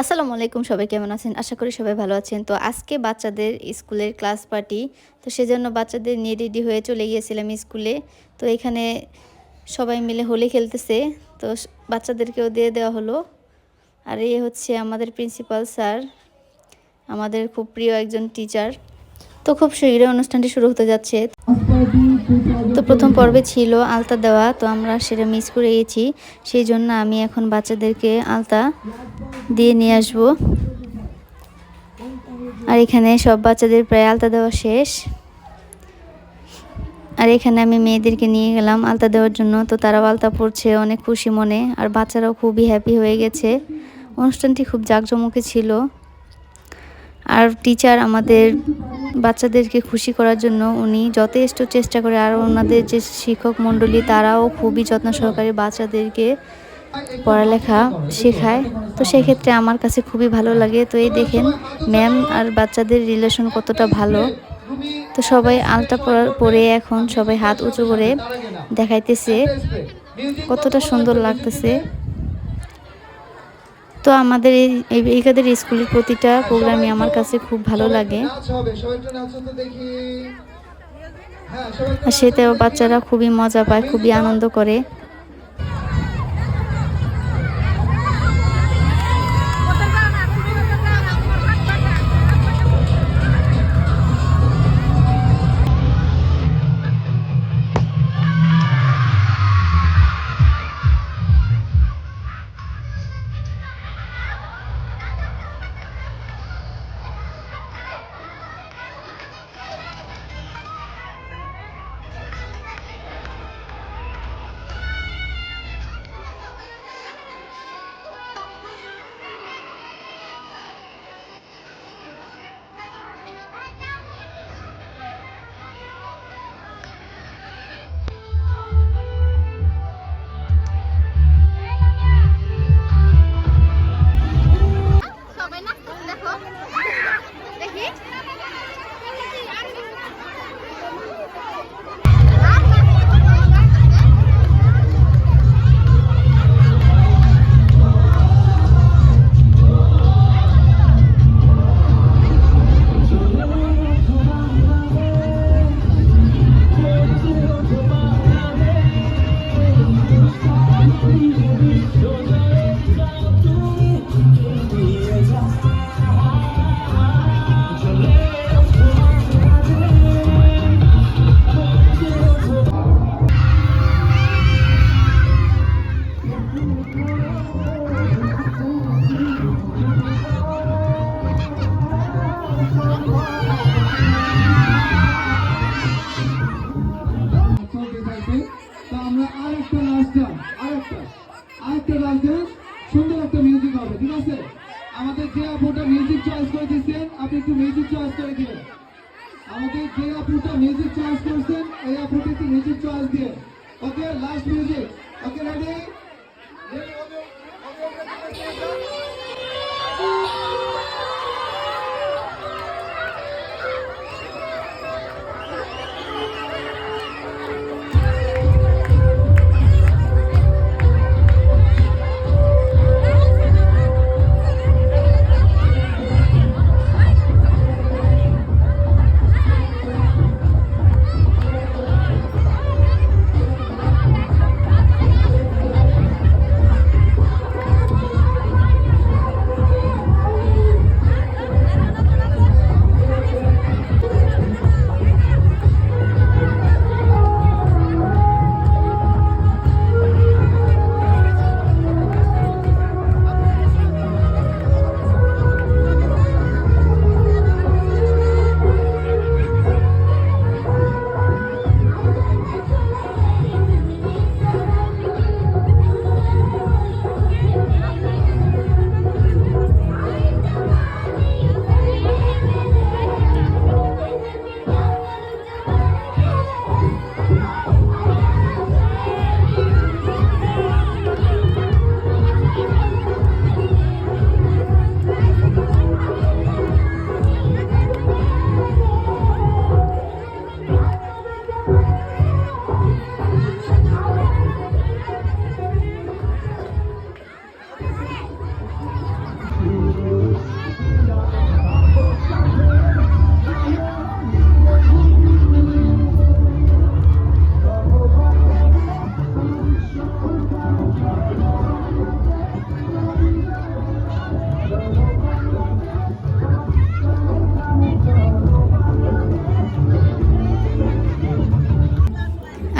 আসসালামু আলাইকুম, সবাই কেমন আছেন? আশা করি সবাই ভালো আছেন। তো আজকে বাচ্চাদের স্কুলের ক্লাস পার্টি, তো সেজন্য বাচ্চাদের নিয়ে রেডি হয়ে চলে গিয়েছিলাম স্কুলে। তো এখানে সবাই মিলে হোলি খেলতেছে, তো বাচ্চাদেরকেও দিয়ে দেওয়া হলো। আর এই হচ্ছে আমাদের প্রিন্সিপাল স্যার, আমাদের খুব প্রিয় একজন টিচার। তো খুব শীঘ্রই অনুষ্ঠানটি শুরু হতে যাচ্ছে। তো প্রথম পর্বে ছিল আলতা দেওয়া, তো আমরা সেটা মিস করে গেছি সেই জন্য আমি এখন বাচ্চাদেরকে আলতা দিয়ে নিয়ে আসব। আর এখানে সব বাচ্চাদের প্রায় আলতা দেওয়া শেষ। আর এখানে আমি মেয়েদেরকে নিয়ে গেলাম আলতা দেওয়ার জন্য। তো তারাও আলতা পড়ছে অনেক খুশি মনে। আর বাচ্চারাও খুবই হ্যাপি হয়ে গেছে। অনুষ্ঠানটি খুব জাঁকজমকে ছিল। আর টিচার আমাদের বাচ্চাদেরকে খুশি করার জন্য উনি যথেষ্ট চেষ্টা করে, আর ওনাদের যে শিক্ষক মণ্ডলী তারাও খুবই যত্ন সহকারে বাচ্চাদেরকে পড়ালেখা শেখায়। তো সেক্ষেত্রে আমার কাছে খুবই ভালো লাগে। তো এই দেখেন ম্যাম আর বাচ্চাদের রিলেশন কতটা ভালো। তো সবাই আলতা পরা- পরে এখন সবাই হাত উঁচু করে দেখাইতেছে, কতটা সুন্দর লাগতেছে। তো আমাদের এই স্কুলের প্রতিটা প্রোগ্রামই আমার কাছে খুব ভালো লাগে। সেটাও বাচ্চারা খুবই মজা পায়, খুবই আনন্দ করে। আমরা লাস্ট গান আর একটা আর গান সুন্দর একটা মিউজিক হবে, ঠিক আছে? আমাদের যে আপুটা মিউজিক চয়েস করে দিচ্ছেন আপনি একটু মিউজিক চয়েস করে দিন। আমাদের যে আপুটা মিউজিক চয়েস করছেন, এই আপুটা একটু মিউজিক চয়েস দিয়ে ওকে লাস্ট মিউজিক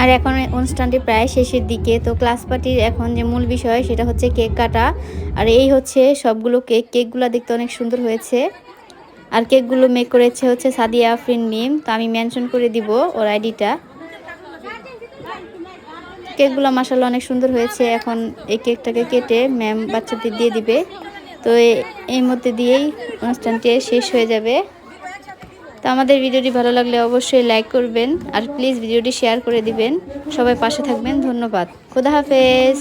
আর এখন অনুষ্ঠানটি প্রায় শেষের দিকে। তো ক্লাস পার্টির এখন যে মূল বিষয় সেটা হচ্ছে কেক কাটা। আর এই হচ্ছে সবগুলো কেক। কেকগুলো দেখতে অনেক সুন্দর হয়েছে। আর কেকগুলো মেক করেছে হচ্ছে সাদিয়া আফরিন মিম তো আমি মেনশন করে দিব ওর আইডিটা কেকগুলো মাসাল্লাহ অনেক সুন্দর হয়েছে। এখন এই কেকটাকে কেটে ম্যাম বাচ্চাদের দিয়ে দিবে। তো এই মধ্যে দিয়েই অনুষ্ঠানটি শেষ হয়ে যাবে। তো আমাদের ভিডিওটি ভালো লাগলে অবশ্যই লাইক করবেন আর প্লিজ ভিডিওটি শেয়ার করে দিবেন। সবাই পাশে থাকবেন, ধন্যবাদ। খোদা হাফেজ।